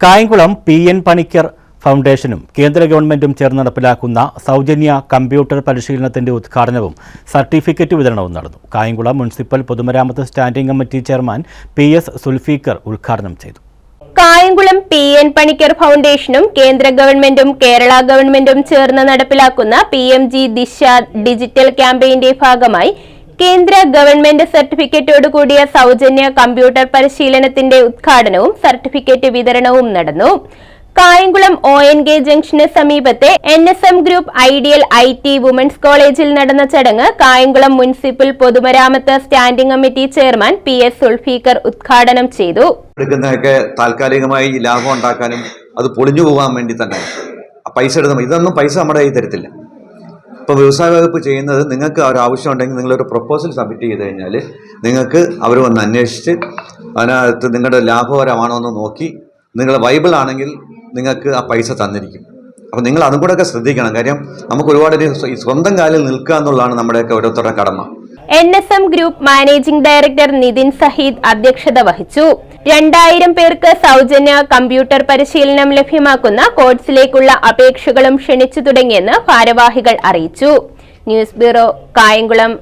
Kayamkulam P N Panicker ഫൗണ്ടേഷനും കേന്ദ്ര ഗവൺമെന്റും ചേർന്ന് നടപ്പിലാക്കുന്ന സൗജന്യ കമ്പ്യൂട്ടർ പരിശീലനത്തിന്റെ ഉദ്ഘാടനവും സർട്ടിഫിക്കറ്റ് വിതരണവും നടന്നു. കായംകുളം മുനിസിപ്പൽ പൊതുമരാമത്ത് standing committee chairman P S Sulfikar ഉദ്ഘാടനം ചെയ്തു. കായംകുളം പി എൻ പണിക്കർ ഫൗണ്ടേഷനും കേന്ദ്ര ഗവൺമെന്റും കേരള ഗവൺമെന്റും ചേർന്ന് നടപ്പിലാക്കുന്ന P M G Disha digital ക്യാമ്പയിന്റെ ഭാഗമായി കേന്ദ്ര ഗവൺമെന്റ് സർട്ടിഫിക്കറ്റോട് കൂടിയ സൗജന്യ കമ്പ്യൂട്ടർ പരിശീലനത്തിന്റെ ഉദ്ഘാടനവും സർട്ടിഫിക്കറ്റ് വിതരണവും നടന്നു. കായംകുളം ഒ എൻ കെ ജംഗ്ഷന് സമീപത്തെ N S M group ideal I T women's കോളേജിൽ നടന്ന ചടങ്ങ് കായംകുളം മുനിസിപ്പൽ പൊതുമരാമത്ത് standing committee chairman P S Sulfikar ഉദ്ഘാടനം ചെയ്തു. എടുക്കുന്നതൊക്കെ താൽക്കാലികമായി ലാഭം ഉണ്ടാക്കാനും അത് പൊളിഞ്ഞു പോകാൻ വേണ്ടി തന്നെ. പൈസ എടുത്ത ഇതൊന്നും പൈസ നമ്മുടെ കയ്യിൽ തരത്തില്ല. ഇപ്പോൾ വ്യവസായ വകുപ്പ് ചെയ്യുന്നത് നിങ്ങൾക്ക് ഒരു ആവശ്യം ഉണ്ടെങ്കിൽ നിങ്ങളൊരു പ്രപ്പോസൽ സബ്മിറ്റ് ചെയ്ത് കഴിഞ്ഞാൽ നിങ്ങൾക്ക് അവർ വന്ന് അന്വേഷിച്ച് അതിനകത്ത് നിങ്ങളുടെ ലാഭകരമാണോ എന്ന് നോക്കി നിങ്ങൾ വൈബിൾ ആണെങ്കിൽ നിങ്ങൾക്ക് ആ പൈസ തന്നിരിക്കും. അപ്പോൾ നിങ്ങൾ അതും കൂടെ ഒക്കെ ശ്രദ്ധിക്കണം. കാര്യം നമുക്ക് ഒരുപാട് സ്വന്തം കാലിൽ നിൽക്കുക എന്നുള്ളതാണ് നമ്മുടെയൊക്കെ ഓരോരുത്തരുടെ കടമ. N S M group managing director Nithin Saheed അധ്യക്ഷത വഹിച്ചു. രണ്ടായിരം പേർക്ക് സൗജന്യ കമ്പ്യൂട്ടർ പരിശീലനം ലഭ്യമാക്കുന്ന കോഴ്സിലേക്കുള്ള അപേക്ഷകളും ക്ഷണിച്ചു തുടങ്ങിയെന്ന് ഭാരവാഹികൾ അറിയിച്ചു. News bureau Kayamkulam.